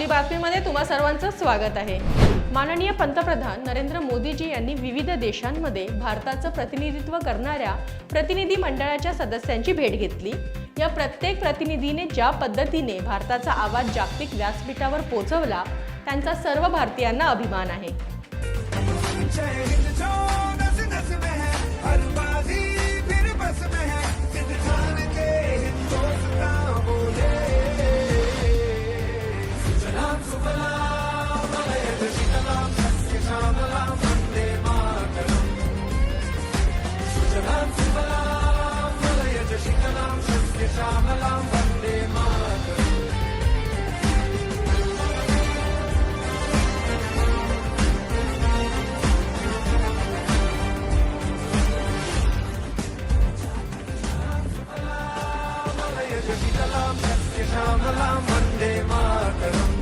आपली बातमीमध्ये तुम्हा सर्वांचं स्वागत आहे. माननीय पंतप्रधान नरेंद्र मोदीजी यांनी विविध देशांमध्ये भारताचं प्रतिनिधित्व करणाऱ्या प्रतिनिधी मंडळाच्या सदस्यांची भेट घेतली. या प्रत्येक प्रतिनिधीने ज्या पद्धतीने भारताचा आवाज जागतिक व्यासपीठावर पोहोचवला त्यांचा सर्व भारतीयांना अभिमान आहे. शीतलां सस्य श्यामलां वन्दे मातरम्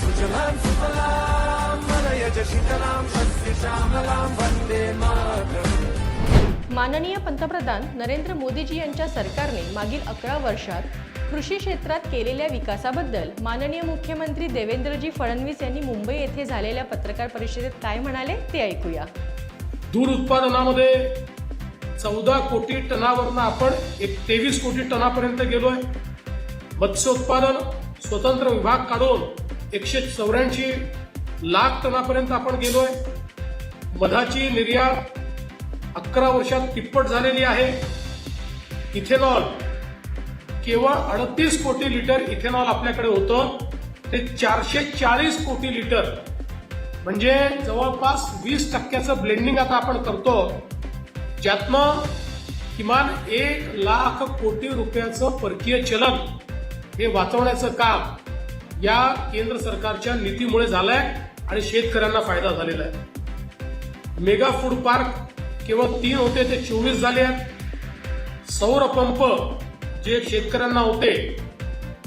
सुजलां सुफलां मलयज शीतलां सस्य श्यामलां वन्दे मातरम् माननीय पंतप्रधान नरेंद्र मोदीजी यांच्या सरकारने मागील अकरा वर्षात कृषी क्षेत्रात केलेल्या विकासाबद्दल माननीय मुख्यमंत्री देवेंद्रजी फडणवीस यांनी मुंबई येथे झालेल्या पत्रकार परिषदेत काय म्हणाले ते ऐकूया. दूध उत्पादनामध्ये चौदा कोटी टनावरनं आपण एक तेवीस कोटी टनापर्यंत गेलोय. मत्स्योत्पादन स्वतंत्र विभाग काढून एकशे चौऱ्याऐंशी लाख टनापर्यंत आपण गेलोय. मधाची निर्यात अकरा वर्षात तिप्पट झालेली आहे. इथेनॉल केवळ अडतीस कोटी लिटर इथेनॉल आपल्याकडे होतं. ते चारशे चाळीस कोटी लिटर. म्हणजे जवळपास वीस टक्क्याचं ब्लेंडिंग आता आपण करतो. ज्यातनं किमान एक लाख कोटी रुपयाचं परकीय चलन हे वाचवण्याचं काम या केंद्र सरकारच्या नीतीमुळे झालंय आणि शेतकऱ्यांना फायदा झालेला आहे. मेगा फूड पार्क केवळ तीन होते ते चोवीस झाले आहेत. सौर पंप जे शेतकऱ्यांना होते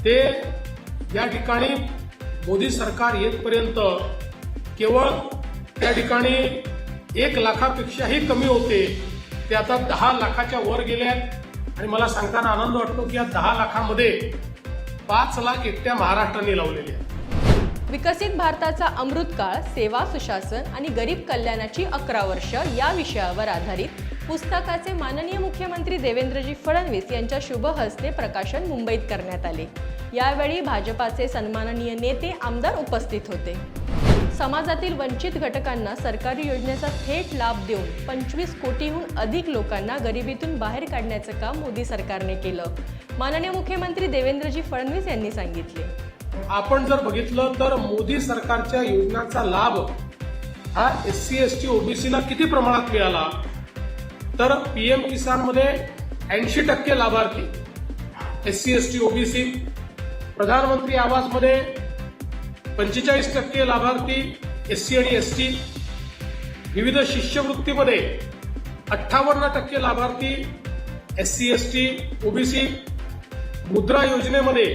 ते या ठिकाणी मोदी सरकार येतपर्यंत केवळ त्या ठिकाणी एक लाखापेक्षाही कमी होते ते आता दहा लाखाच्या वर गेले आहेत. आणि मला सांगताना आनंद वाटतो की या दहा लाखामध्ये पाच लाख एकट्या महाराष्ट्राने लावलेले आहेत. विकसित भारताचा अमृतकाळ सेवा सुशासन आणि गरीब कल्याणाची अकरा वर्ष या विषयावर आधारित पुस्तकाचे माननीय मुख्यमंत्री देवेंद्रजी फडणवीस यांच्या शुभ हस्ते प्रकाशन मुंबईत करण्यात आले. यावेळी भाजपाचे सन्माननीय नेते आमदार उपस्थित होते. समाजातील वंचित घटकांना सरकारी योजनेचा थेट लाभ देऊन पंचवीस कोटीहून अधिक लोकांना गरिबीतून बाहेर काढण्याचं काम मोदी सरकारने केलं माननीय मुख्यमंत्री देवेंद्रजी फडणवीस यांनी सांगितले. आपण जर बघितलं तर मोदी सरकारच्या योजनांचा लाभ हा एस सी एस टी ओबीसीला किती प्रमाणात मिळाला? तर पीएम किसानमध्ये ऐंशी टक्के लाभार्थी S C S T OBC प्रधानमंत्री आवासमध्ये पंचेचाळीस टक्के लाभार्थी एस सी आणि एस टी विविध शिष्यवृत्तीमध्ये अठ्ठावन्न टक्के लाभार्थी S C S T OBC मुद्रा योजनेमध्ये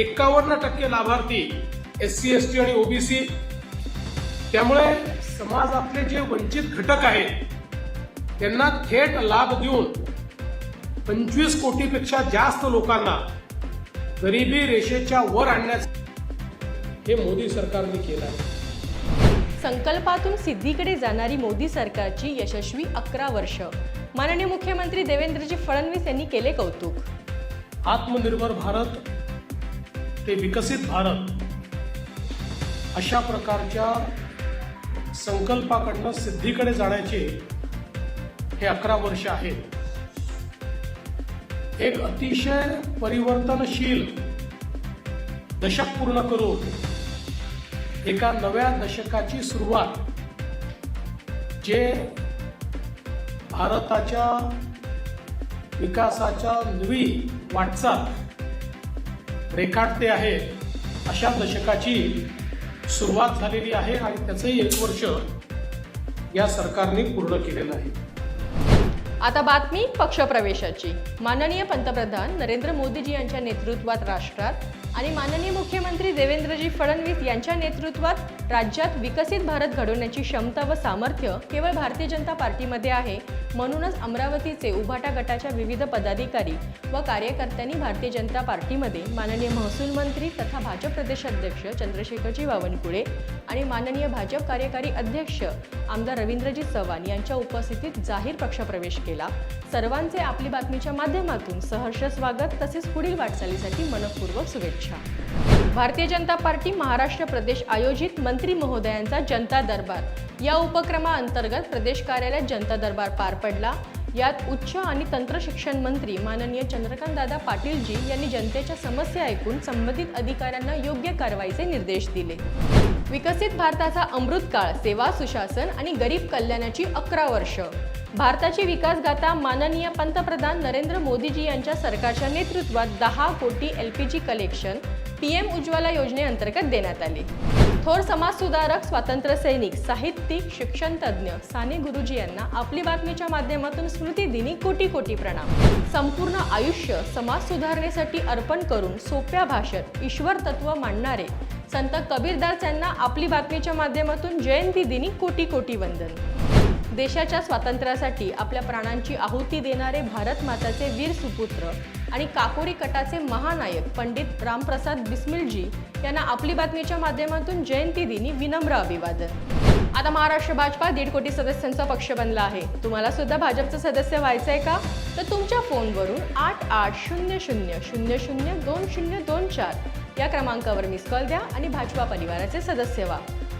एकावन्न टक्के लाभार्थी एस सी एस टी आणि ओबीसी. त्यामुळे समाजातले जे वंचित घटक आहेत त्यांना थेट लाभ देऊन पंचवीस कोटीपेक्षा जास्त लोकांना गरिबी रेषेच्या वर आणण्याचं हे मोदी सरकारने केलं आहे. संकल्पातून सिद्धीकडे जाणारी मोदी सरकारची यशस्वी अकरा वर्ष. माननीय मुख्यमंत्री देवेंद्रजी फडणवीस यांनी केले कौतुक. आत्मनिर्भर भारत ते विकसित भारत अशा प्रकारच्या संकल्पाकडनं सिद्धीकडे जाण्याचे हे अकरा वर्ष आहेत. एक अतिशय परिवर्तनशील दशक पूर्ण करून एका नव्या दशकाची सुरुवात जे भारताच्या विकासाच्या नवी वाटचाल रेखाटते आहे. अशा दशकाची सुरुवात झालेली आहे आणि त्याचंही एक वर्ष या सरकारने पूर्ण केलेलं आहे. आता बातमी पक्षप्रवेशाची. माननीय पंतप्रधान नरेंद्र मोदीजी यांच्या नेतृत्वात राष्ट्रात आणि माननीय मुख्यमंत्री देवेंद्रजी फडणवीस यांच्या नेतृत्वात राज्यात विकसित भारत घडवण्याची क्षमता व सामर्थ्य केवळ भारतीय जनता पार्टीमध्ये आहे म्हणूनच अमरावतीचे उभाटा गटाच्या विविध पदाधिकारी व कार्यकर्त्यांनी भारतीय जनता पार्टीमध्ये माननीय महसूल मंत्री तथा भाजप प्रदेशाध्यक्ष चंद्रशेखरजी बावनकुळे आणि माननीय भाजप कार्यकारी अध्यक्ष आमदार रवींद्रजी चव्हाण यांच्या उपस्थितीत जाहीर पक्षप्रवेश केला. सर्वांचे आपली बातमीच्या माध्यमातून सहर्ष स्वागत तसेच पुढील वाटचालीसाठी मनपूर्वक शुभेच्छा. भारतीय जनता पार्टी महाराष्ट्र प्रदेश आयोजित मंत्री महोदयांचा जनता दरबार. या उपक्रमाअंतर्गत प्रदेश कार्यालयात जनता दरबार पार पडला. यात उच्च आणि तंत्र शिक्षण मंत्री माननीय चंद्रकांतदादा पाटीलजी यांनी जनतेच्या समस्या ऐकून संबंधित अधिकाऱ्यांना योग्य कारवाईचे निर्देश दिले. विकसित भारताचा अमृतकाळ सेवा सुशासन आणि गरीब कल्याणाची अकरा वर्ष. भारताची विकासगाथा माननीय पंतप्रधान नरेंद्र मोदीजी यांच्या सरकारच्या नेतृत्वात दहा कोटी L P G collection P M Ujjwala योजनेअंतर्गत देण्यात आले. थोर समाजसुधारक स्वातंत्र्य सैनिक साहित्यिक शिक्षणतज्ञ साने गुरुजी यांना आपली बातमीच्या माध्यमातून स्मृतिदिनी कोटी कोटी प्रणाम. संपूर्ण आयुष्य समाज सुधारणेसाठी अर्पण करून सोप्या भाषेत ईश्वर तत्व मांडणारे संत कबीरदास यांना आपली बातमीच्या माध्यमातून जयंती दिनी कोटी कोटी वंदन. देशाच्या स्वातंत्र्यासाठी आपल्या प्राणांची आहुती देणारे भारत माताचे वीर सुपुत्र आणि काकोरी कटाचे महानायक पंडित रामप्रसाद बिस्मिलजी यांना आपली बातमीच्या माध्यमातून जयंती दिनी विनम्र अभिवादन. आता महाराष्ट्र भाजपा दीड कोटी सदस्यांचा पक्ष बनला आहे. तुम्हाला सुद्धा भाजपचं सदस्य व्हायचं आहे का? तर तुमच्या फोनवरून आठ आठ शून्य शून्य शून्य शून्य दोन शून्य दोन चार या क्रमांकावर मिस कॉल द्या आणि भाजपा परिवाराचे सदस्य व्हा.